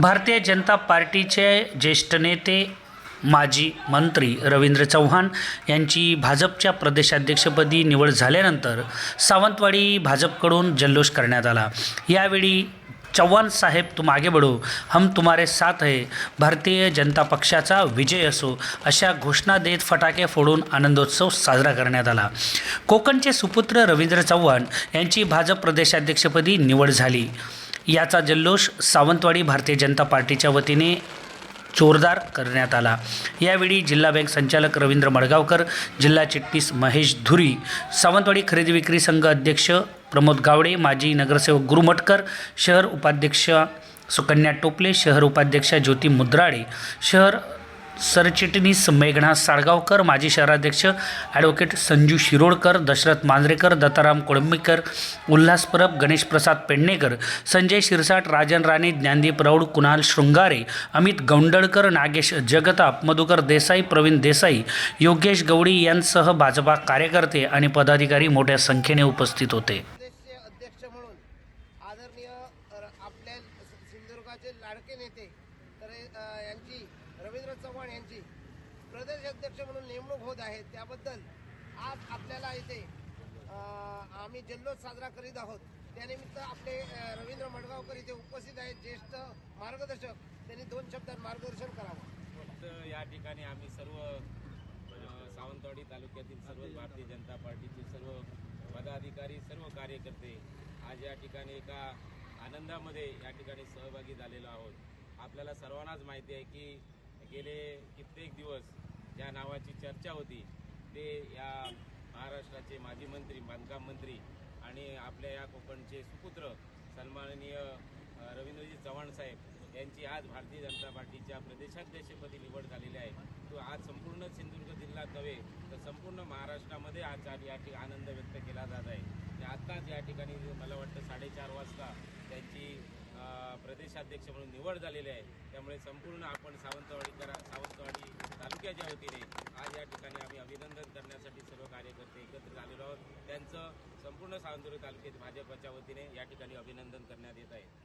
भारतीय जनता पार्टीचे ज्येष्ठ नेते माजी मंत्री रवींद्र चव्हाण यांची भाजपच्या प्रदेशाध्यक्षपदी निवड झाल्यानंतर सावंतवाडी भाजपकडून जल्लोष करण्यात आला. यावेळी चव्हाण साहेब तुम आगे बढो. हम तुम्हारे साथ है. भारतीय जनता पक्षाचा विजय असो. अशा घोषणा देत फटाके फोडून आनंदोत्सव साजरा करण्यात आला. कोकणचे सुपुत्र रवींद्र चव्हाण यांची भाजप प्रदेशाध्यक्षपदी निवड झाली. याचा जल्लोष सावंतवाडी भारतीय जनता पार्टीच्या वतीने जोरदार करण्यात आला. यावेळी जिल्हा बँक संचालक रवींद्र मडगावकर जिल्हा चिटणीस महेश धुरी सावंतवाडी खरेदी विक्री संघ अध्यक्ष प्रमोद गावडे माजी नगरसेवक गुरुमटकर शहर उपाध्यक्ष सुकन्या टोपले शहर उपाध्यक्षा ज्योती मुद्राळे शहर सरचिटणीस मेघना साळगावकर माजी शहराध्यक्ष ॲडव्होकेट संजू शिरोडकर दशरथ मांजरेकर दत्ताराम कोळंबीकर उल्हास परब गणेश प्रसाद पेडणेकर संजय शिरसाट राजन राणे ज्ञानदीप रौड कुणाल शृंगारे अमित गौंडळकर नागेश जगताप मधुकर देसाई प्रवीण देसाई योगेश गवडी यांसह भाजपा कार्यकर्ते आणि पदाधिकारी मोठ्या संख्येने उपस्थित होते. आदरणीय आपल्या सिंधुदुर्गाचे लाडके नेते तर यांची रवींद्र चव्हाण यांची प्रदेश अध्यक्ष म्हणून नेमणूक होत आहे. त्याबद्दल आज आपल्याला इथे आम्ही जल्लोष साजरा करीत आहोत. त्यानिमित्त आपले रवींद्र मडगावकर इथे उपस्थित आहेत. ज्येष्ठ मार्गदर्शक त्यांनी दोन शब्दात मार्गदर्शन करावं. फक्त या ठिकाणी आम्ही सर्व सावंतवाडी तालुक्यातील सर्व भारतीय जनता पार्टीचे सर्व पदाधिकारी सर्व कार्यकर्ते आज या ठिकाणी एका आनंदामध्ये या ठिकाणी सहभागी झालेलो आहोत. आपल्याला सर्वांनाच माहिती आहे की गेले कित्येक दिवस ज्या नावाची चर्चा होती ते या महाराष्ट्राचे माजी मंत्री बांधकाम मंत्री आणि आपल्या या कोकणचे सुपुत्र सन्माननीय रवींद्रजी चव्हाण साहेब यांची आज भारतीय जनता पार्टीच्या प्रदेशाध्यक्षपदी निवड झालेली आहे. तो आज संपूर्ण सिंधुदुर्ग जिल्ह्यात नव्हे तर संपूर्ण महाराष्ट्रामध्ये आज आज या ठिकाणी आनंद व्यक्त केला जात आहे. आत्ताच या ठिकाणी मला वाटतं साडेचार वाजता त्यांची प्रदेशाध्यक्ष म्हणून निवड झालेली आहे. त्यामुळे संपूर्ण आपण सावंतवाडीकरा सावंतवाडी तालुक्याच्या वतीने आज या ठिकाणी आम्ही अभिनंदन करण्यासाठी सर्व कार्यकर्ते एकत्र झालेलो आहोत. त्यांचं संपूर्ण सावंतवाडी तालुक्यात भाजपच्या वतीने या ठिकाणी अभिनंदन करण्यात येत आहे.